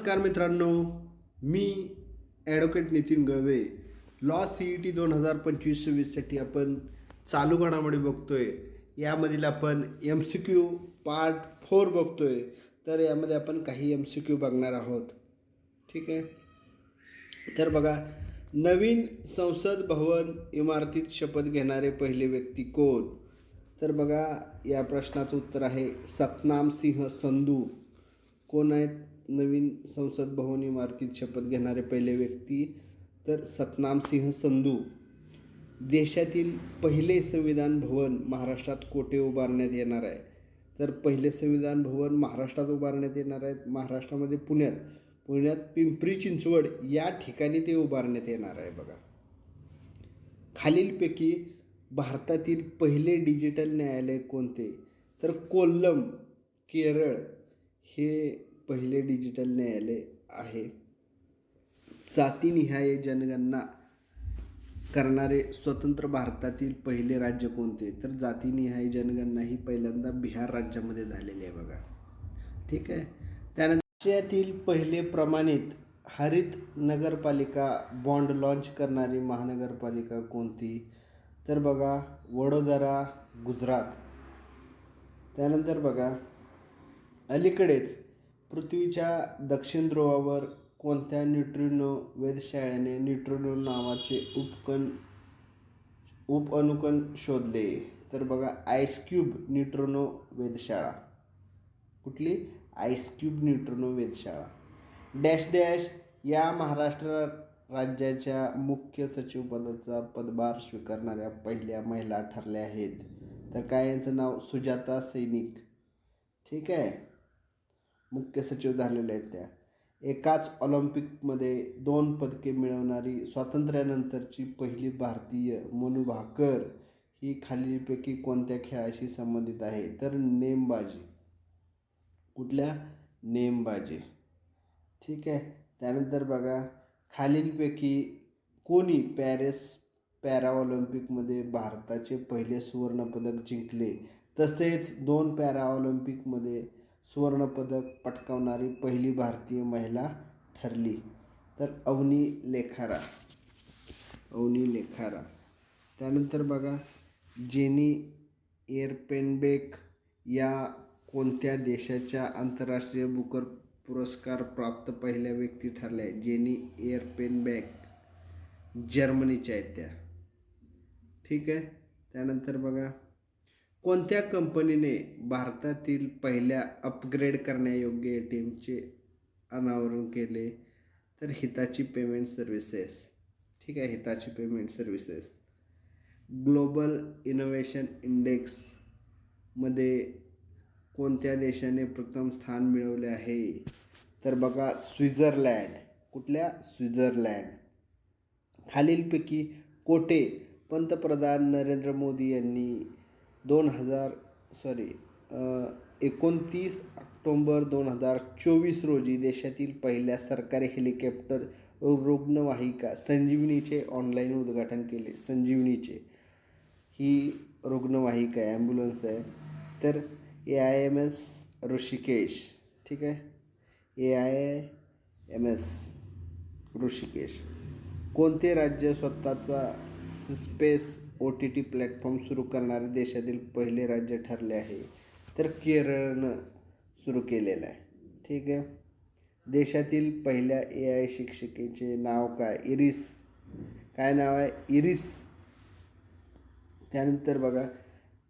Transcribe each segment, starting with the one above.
नमस्कार मित्रांनो मी advocate Nitin Galve. Law C E T दोन हजार पंचवीस सव्वीससाठी आपण चालू घडामोडी बघतोय. यामधील आपण M C Q part four बघतोय. तर यामध्ये आपण काही एम सी क्यू बघणार आहोत. ठीक आहे? तर बघा नवीन संसद भवन इमारतीत शपथ घेणारे पहिले व्यक्ती कोण? तर बघा या प्रश्नाचं उत्तर आहे सतनाम सिंह संधू. कोण आहेत? नवीन संसद भवन इमारतीत शपथ घेणारे पहिले व्यक्ती तर सतनाम सिंह संधू. देशातील पहिले संविधान भवन महाराष्ट्रात कोठे उभारण्यात येणार आहे? तर पहिले संविधान भवन महाराष्ट्रात उभारण्यात येणार आहेत महाराष्ट्रामध्ये पुण्यात. पुण्यात पिंपरी चिंचवड या ठिकाणी ते उभारण्यात येणार आहे बघा. खालीलपैकी भारतातील पहिले डिजिटल न्यायालय कोणते? तर कोल्लम केरळ हे पहिले डिजिटल न्यायालय आहे. जातीनिहाय जनगणना करणारे स्वतंत्र भारतातील पहिले राज्य कोणते? तर जातीनिहाय जनगणना ही पहिल्यांदा बिहार राज्यामध्ये झालेली आहे बघा. ठीक आहे? त्यानंतर देशातील पहिले प्रमाणित हरित नगरपालिका बॉन्ड लॉन्च करणारी महानगरपालिका कोणती? तर बघा वडोदरा गुजरात. त्यानंतर बघा अलीकडेच पृथ्वीच्या दक्षिण ध्रुवावर कोणत्या न्यूट्रिनो वेधशाळेने न्यूट्रिनो नावाचे उपकण उपअनुकण शोधले? तर बघा आईस क्यूब वेधशाळा. कुठली? आईस क्यूब वेधशाळा. डॅश डॅश या महाराष्ट्र राज्याच्या मुख्य सचिवपदाचा पदभार स्वीकारणाऱ्या पहिल्या महिला ठरल्या आहेत. तर काय यांचं नाव? सुजाता सैनिक. ठीक आहे? मुख्य सचिव झालेल्या आहेत त्या. एकाच ऑलिम्पिकमध्ये दोन पदके मिळवणारी स्वातंत्र्यानंतरची पहिली भारतीय मनू भाकर ही खालीलपैकी कोणत्या खेळाशी संबंधित आहे? तर नेमबाजी. कुठल्या? नेमबाजी. ठीक आहे. त्यानंतर बघा खालीलपैकी कोणी पॅरिस पॅराऑलिम्पिकमध्ये भारताचे पहिले सुवर्णपदक जिंकले? तसेच दोन पॅराऑलिम्पिकमध्ये सुवर्णपदक पटकावणारी पहिली भारतीय महिला ठरली. तर अवनी लेखारा. अवनी लेखारा. त्यानंतर बघा जेनी एअरपेनबेक या कोणत्या देशाच्या आंतरराष्ट्रीय बुकर पुरस्कार प्राप्त पहिल्या व्यक्ती ठरल्या? आहेत जेनी एअरपेनबॅक. जर्मनीच्या आहेत त्या. ठीक आहे? त्यानंतर बघा कोणत्या कंपनीने भारतातील पहिल्या अपग्रेड करण्यायोग्य ए टी एमचे अनावरण केले? तर हिताची पेमेंट सर्व्हिसेस ठीक आहे Hitachi payment services global innovation इंडेक्समध्ये कोणत्या देशाने प्रथम स्थान मिळवले आहे? तर बघा स्वित्झर्लँड. कुठल्या? स्वित्झर्लँड. खालीलपैकी कोठे पंतप्रधान नरेंद्र मोदी यांनी दोन हजार सॉरी एकोणतीस ऑक्टोंबर दोन हजार चोवीस रोजी देशातील पहिल्या सरकारी हेलिकॉप्टर रुग्णवाहिका संजीवनीचे ऑनलाईन उद्घाटन केले. संजीवनीचे. ही रुग्णवाहिका आहे ॲम्ब्युलन्स आहे. तर A I M S Rishikesh ठीक आहे? A I M S Rishikesh. कोणते राज्य स्वतःचा space O T T platform सुरू करणारे देशातील पहिले राज्य ठरले आहे. तर केरळनं सुरू केलेलं आहे. ठीक आहे? देशातील पहिल्या ए आय शिक्षिकेचे नाव काय? इरिस. काय नाव आहे? इरिस. त्यानंतर बघा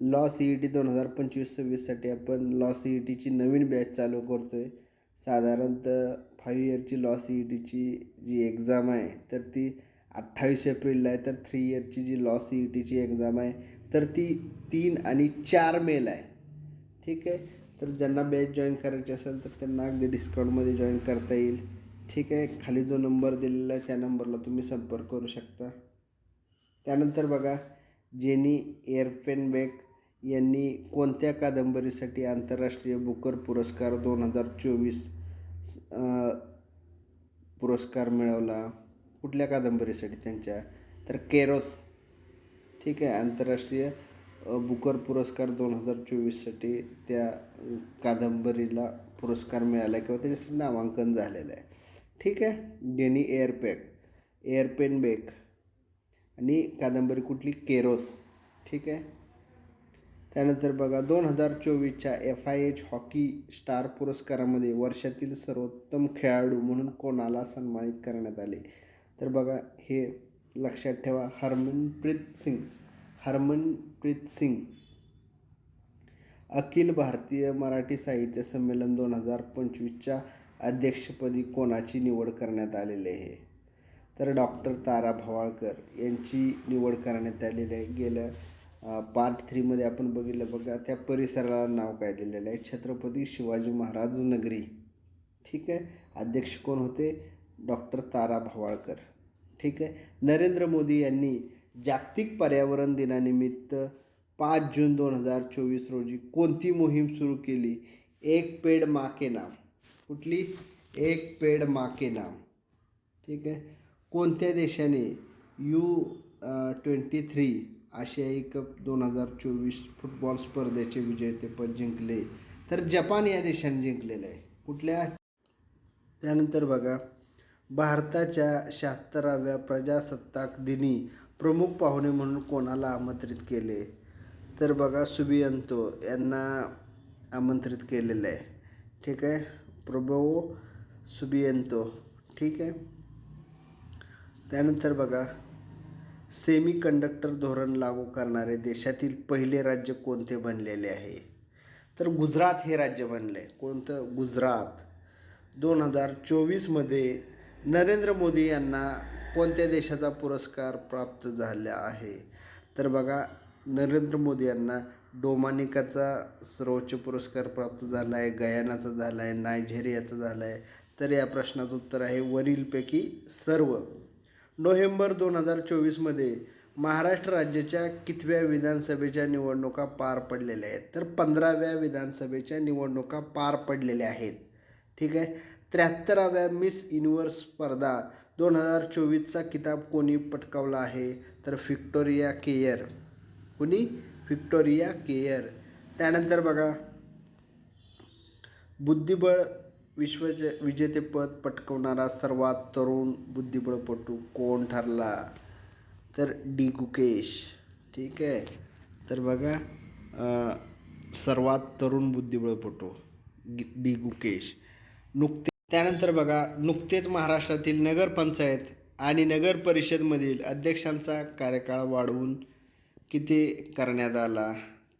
लॉ सी ई टी दोन हजार पंचवीस सव्वीससाठी आपण लॉ सी ई टीची नवीन बॅच चालू करतो आहे साधारणतः फाईव्ह इयरची लॉ सी ई टीची जी एक्झाम आहे तर ती अठ्ठावीस एप्रिलला आहे तर थ्री इयरची जी लॉ सी ई टीची एक्झाम आहे तर ती तीन आणि चार मेला आहे. ठीक आहे? तर ज्यांना बॅच जॉईन करायची असेल तर त्यांना अगदी डिस्काउंटमध्ये जॉईन करता येईल. ठीक आहे? खाली जो नंबर दिलेला आहे त्या नंबरला तुम्ही संपर्क करू शकता. त्यानंतर बघा जेनी एअरफेनबेक यांनी कोणत्या कादंबरीसाठी आंतरराष्ट्रीय बुकर पुरस्कार दोन हजार चोवीस पुरस्कार मिळवला? कुठल्या कादंबरीसाठी त्यांच्या? तर केरोस. ठीक आहे. आंतरराष्ट्रीय बुकर पुरस्कार दोन हजार चोवीससाठी त्या कादंबरीला पुरस्कार मिळाला आहे किंवा त्याच्यासाठी नामांकन झालेलं आहे. ठीक आहे. डेनी एअरपॅक एअरपेन बेक आणि कादंबरी कुठली? केरोस. ठीक आहे. त्यानंतर बघा दोन हजार चोवीसच्या F I H hockey star पुरस्कारामध्ये वर्षातील सर्वोत्तम खेळाडू म्हणून कोणाला सन्मानित करण्यात आले? तर बघा हे लक्षात ठेवा. हरमनप्रीत सिंग. हरमनप्रीत सिंग. अखिल भारतीय मराठी साहित्य संमेलन दोन हजार पंचवीसच्या अध्यक्षपदी कोणाची निवड करण्यात आलेली आहे? तर डॉक्टर तारा भवाळकर यांची निवड करण्यात आलेली आहे. गेल्या पार्ट थ्रीमध्ये आपण बघितलं बघा त्या परिसराला नाव काय दिलेलं आहे? छत्रपती शिवाजी महाराज नगरी. ठीक आहे? अध्यक्ष कोण होते? डॉक्टर तारा भवाळकर. ठीक आहे. नरेंद्र मोदी यांनी जागतिक पर्यावरण दिनानिमित्त पाच जून दोन हजार चोवीस रोजी कोणती मोहीम सुरू केली? एक पेड मा के नाम. कुठली? एक पेड मा के नाम. ठीक आहे. कोणत्या देशाने यू ट्वेंटी थ्री आशियाई कप दोन हजार चोवीस फुटबॉल स्पर्धेचे विजेतेपद जिंकले? तर जपान या देशाने जिंकलेलं आहे. कुठल्या? त्यानंतर बघा. भारताच्या शहात्तराव्या प्रजासत्ताक दिनी प्रमुख पाहुणे म्हणून कोणाला आमंत्रित केले? तर बघा सुबियंतो यांना आमंत्रित केलेलं आहे. ठीक आहे? प्रभो सुबियंतो ठीक आहे? त्यानंतर बघा सेमी कंडक्टर धोरण लागू करणारे देशातील पहिले राज्य कोणते बनलेले आहे? तर गुजरात हे राज्य बनले आहे कोणतं? गुजरात. दोन हजार चोवीसमध्ये नरेंद्र मोदी यांना कोणत्या देशाचा पुरस्कार प्राप्त झाला आहे? तर बघा नरेंद्र मोदी यांना डोमानिकाचा सर्वोच्च पुरस्कार प्राप्त झाला आहे गयानाचा झाला आहे नायझेरियाचा झाला आहे. तर या प्रश्नाचं उत्तर आहे वरीलपैकी सर्व. नोव्हेंबर दोन हजार चोवीसमध्ये महाराष्ट्र राज्याच्या कितव्या विधानसभेच्या निवडणुका पार पडलेल्या आहेत? तर पंधराव्या विधानसभेच्या निवडणुका पार पडलेल्या आहेत. ठीक आहे? त्र्याहत्तराव्या मिस युनिवर्स स्पर्धा दोन हजार चोवीसचा किताब कोणी पटकावला आहे? तर व्हिक्टोरिया केयर. कोणी? Victoria Kjaer. त्यानंतर बघा. बुद्धिबळ विश्व विजेतेपद पटकवणारा सर्वात तरुण बुद्धिबळपटू कोण ठरला? तर डी गुकेश. ठीक आहे. तर बघा सर्वात तरुण बुद्धिबळपटू डी गुकेश. नुकते त्यानंतर बघा नुकतेच महाराष्ट्रातील नगरपंचायत आणि नगर परिषदमधील अध्यक्षांचा कार्यकाळ वाढवून किती करण्यात आला?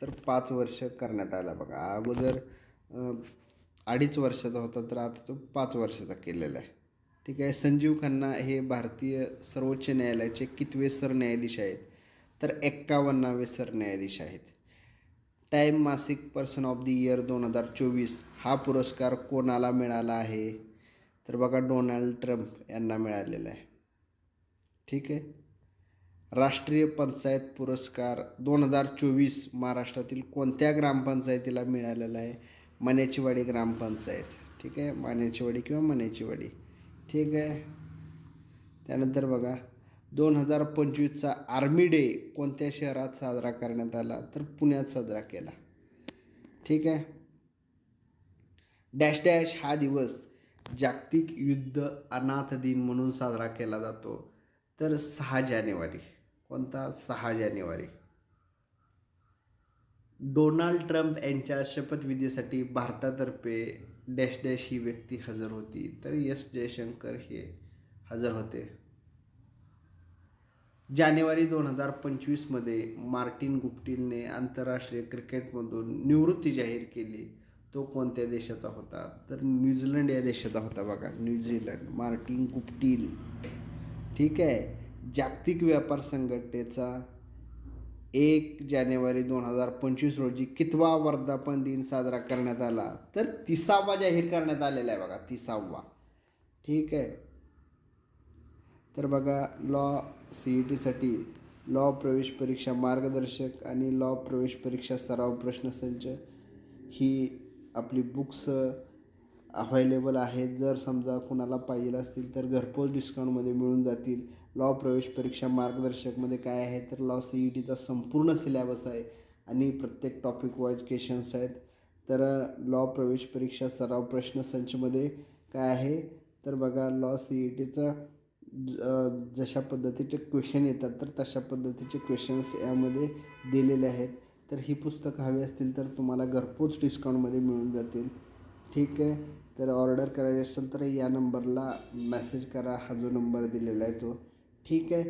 तर पाच वर्ष करण्यात आला बघा. अगोदर अडीच वर्षाचा होता तर आता तो पाच वर्षाचा केलेला आहे. ठीक आहे? संजीव खन्ना हे भारतीय सर्वोच्च न्यायालयाचे कितवे सरन्यायाधीश आहेत? तर एक्कावन्नावे सरन्यायाधीश आहेत. टाईम मासिक पर्सन ऑफ द इयर दोन हजार चोवीस हा पुरस्कार कोणाला मिळाला आहे? तर बघा डोनाल्ड ट्रम्प यांना मिळालेला आहे. ठीक आहे? राष्ट्रीय पंचायत पुरस्कार दोन हजार चोवीस महाराष्ट्रातील कोणत्या ग्रामपंचायतीला मिळालेला आहे? मण्याचीवाडी ग्रामपंचायत. ठीक आहे? माण्याचीवाडी किंवा मण्याचीवाडी ठीक आहे? त्यानंतर बघा दोन हजार पंचवीसचा आर्मी डे कोणत्या शहरात साजरा करण्यात आला? तर पुण्यात साजरा केला. ठीक आहे? डॅश डॅश हा दिवस जागतिक युद्ध अनाथ दिन म्हणून साजरा केला जातो. तर सहा जानेवारी. कोणता? सहा जानेवारी. डोनाल्ड ट्रम्प यांच्या शपथविधीसाठी भारतातर्फे डॅश डॅश ही व्यक्ती हजर होती. तर एस जयशंकर हे हजर होते. जानेवारी दोन हजार पंचवीसमध्ये मार्टिन गुप्टिलने आंतरराष्ट्रीय क्रिकेटमधून निवृत्ती जाहीर केली. तो कोणत्या देशाचा होता? तर न्यूझीलंड या देशाचा होता बघा. New Zealand. Martin Guptill. ठीक आहे. जागतिक व्यापार संघटनेचा एक जानेवारी दोन हजार पंचवीस रोजी कितवा वर्धापन दिन साजरा करण्यात आला? तर तिसावा जाहीर करण्यात आलेला आहे बघा. तिसावा. ठीक आहे. तर बघा लॉ सी ई टीसाठी लॉ प्रवेश परीक्षा मार्गदर्शक आणि लॉ प्रवेश परीक्षा सराव प्रश्नसंच ही आपली बुक्स अव्हायलेबल आहेत. जर समजा कुणाला पाहिजे असतील तर घरपोच डिस्काउंटमध्ये मिळून जातील. लॉ प्रवेश परीक्षा मार्गदर्शकमध्ये काय आहे? तर लॉ सी ई टीचा संपूर्ण सिलॅबस आहे आणि प्रत्येक टॉपिक वाईज क्वेश्चन्स आहेत. तर लॉ प्रवेश परीक्षा सराव प्रश्न संचमध्ये काय आहे? तर बघा लॉ सी ई टीचा जशा पद्धतीचे क्वेश्चन येतात तर तशा पद्धतीचे क्वेश्चन्स यामध्ये दिलेले आहेत. तर ही पुस्तकं हवी असतील तर तुम्हाला घरपोच डिस्काउंटमध्ये मिळून जातील. ठीक आहे? तर ऑर्डर करायची असेल तर या नंबरला मॅसेज करा. हा जो नंबर दिलेला आहे तो. ठीक आहे?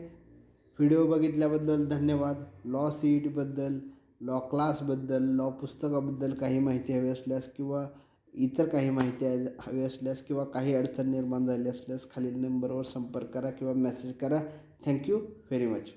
व्हिडिओ बघितल्याबद्दल धन्यवाद. लॉ सी ईटबद्दल लॉ क्लासबद्दल लॉ पुस्तकाबद्दल काही माहिती हवी असल्यास किंवा इतर काही माहिती हवी असल्यास किंवा काही अडचण निर्माण झाली असल्यास खालील नंबरवर संपर्क करा किंवा मेसेज करा. Thank you very much